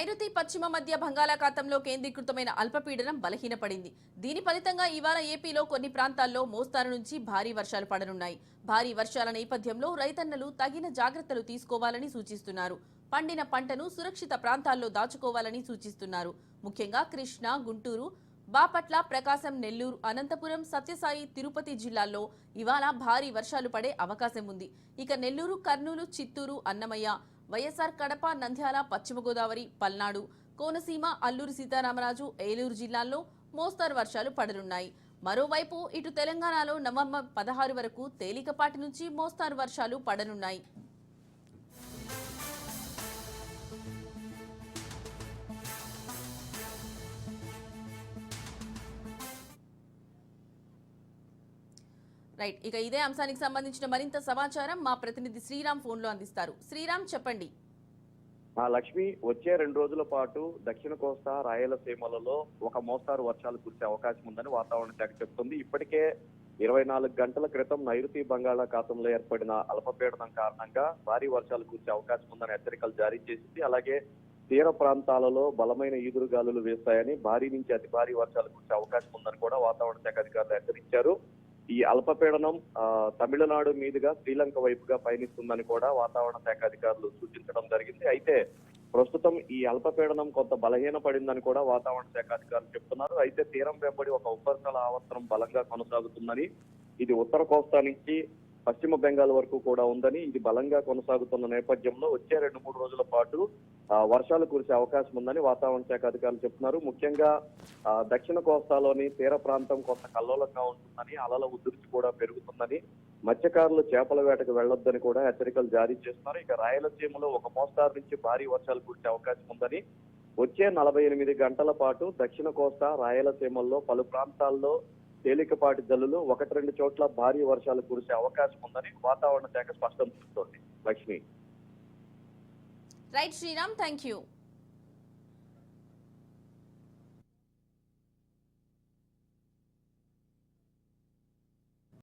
నైరుతి పశ్చిమ మధ్య బంగాళాఖాతంలో కేంద్రీకృతమైన అల్పపీడనం బలహీనపడింది. దీని ఫలితంగా ఇవాళ ఏపీలో కొన్ని ప్రాంతాల్లో మోస్తారు నుంచి భారీ వర్షాలు పడనున్నాయి. భారీ వర్షాల నేపథ్యంలో రైతన్నలు తగిన జాగ్రత్తలు తీసుకోవాలని సూచిస్తున్నారు. పండిన పంటను సురక్షిత ప్రాంతాల్లో దాచుకోవాలని సూచిస్తున్నారు. ముఖ్యంగా కృష్ణా గుంటూరు బాపట్ల ప్రకాశం నెల్లూరు అనంతపురం సత్యసాయి తిరుపతి జిల్లాల్లో ఇవాళ భారీ వర్షాలు పడే అవకాశం ఉంది. ఇక నెల్లూరు కర్నూలు చిత్తూరు అన్నమయ్య వైఎస్ఆర్ కడప నంద్యాల పశ్చిమ గోదావరి పల్నాడు కోనసీమ అల్లూరు సీతారామరాజు ఏలూరు జిల్లాల్లో మోస్తారు వర్షాలు పడనున్నాయి. మరోవైపు ఇటు తెలంగాణలో నవంబర్ పదహారు వరకు తేలికపాటి నుంచి మోస్తారు వర్షాలు పడనున్నాయి. రైట్ ఇక ఇదే అంశానికి సంబంధించిన మరింత సమాచారం మా ప్రతినిధి శ్రీరామ్ ఫోన్లో అందిస్తారు. శ్రీరామ్ చెప్పండి. లక్ష్మి వచ్చే రెండు రోజుల పాటు దక్షిణ కోస్తా రాయలసీమలలో ఒక మోస్తారు వర్షాలు కురిసే అవకాశం ఉందని వాతావరణ శాఖ చెబుతుంది. ఇప్పటికే ఇరవై నాలుగు గంటల క్రితం నైరుతి బంగాళాఖాతంలో ఏర్పడిన అల్పపీడనం కారణంగా భారీ వర్షాలు కురిసే అవకాశం ఉందని హెచ్చరికలు జారీ చేసింది. అలాగే తీర ప్రాంతాలలో బలమైన ఈదురు గాలులు వేస్తాయని భారీ నుంచి అతి భారీ వర్షాలు కురిసే అవకాశం ఉందని కూడా వాతావరణ శాఖ అధికారులు హెచ్చరించారు. ఈ అల్పపీడనం తమిళనాడు మీదుగా శ్రీలంక వైపుగా పయనిస్తుందని కూడా వాతావరణ శాఖ అధికారులు సూచించడం జరిగింది. అయితే ప్రస్తుతం ఈ అల్పపీడనం కొంత బలహీన పడిందని కూడా వాతావరణ శాఖ అధికారులు చెప్తున్నారు. అయితే తీరం వెంబడి ఒక ఉపరితల ఆవర్తనం బలంగా కొనసాగుతుందని ఇది ఉత్తర కోస్తా నుంచి పశ్చిమ బెంగాల్ వరకు కూడా ఉందని ఇది బలంగా కొనసాగుతున్న నేపథ్యంలో వచ్చే రెండు మూడు రోజుల పాటు వర్షాలు కురిసే అవకాశం ఉందని వాతావరణ శాఖ అధికారులు చెప్తున్నారు. ముఖ్యంగా దక్షిణ కోస్తాలోని తీర ప్రాంతం కొంత కల్లోలంగా ఉంటుందని అలల ఉధృతి కూడా పెరుగుతుందని మత్స్యకారులు చేపల వేటకు వెళ్ళొద్దని కూడా హెచ్చరికలు జారీ చేస్తున్నారు. ఇక రాయలసీమలో ఒక మోస్తారు నుంచి భారీ వర్షాలు కురిసే అవకాశం ఉందని వచ్చే నలభై ఎనిమిది గంటల పాటు దక్షిణ కోస్తా రాయలసీమల్లో పలు ప్రాంతాల్లో తేలికపాటి జల్లులు ఒకటి రెండు చోట్ల భారీ వర్షాలు కురిసే అవకాశం ఉందని వాతావరణ శాఖ స్పష్టం చేస్తోంది. Lakshmi. Right Sriram thank you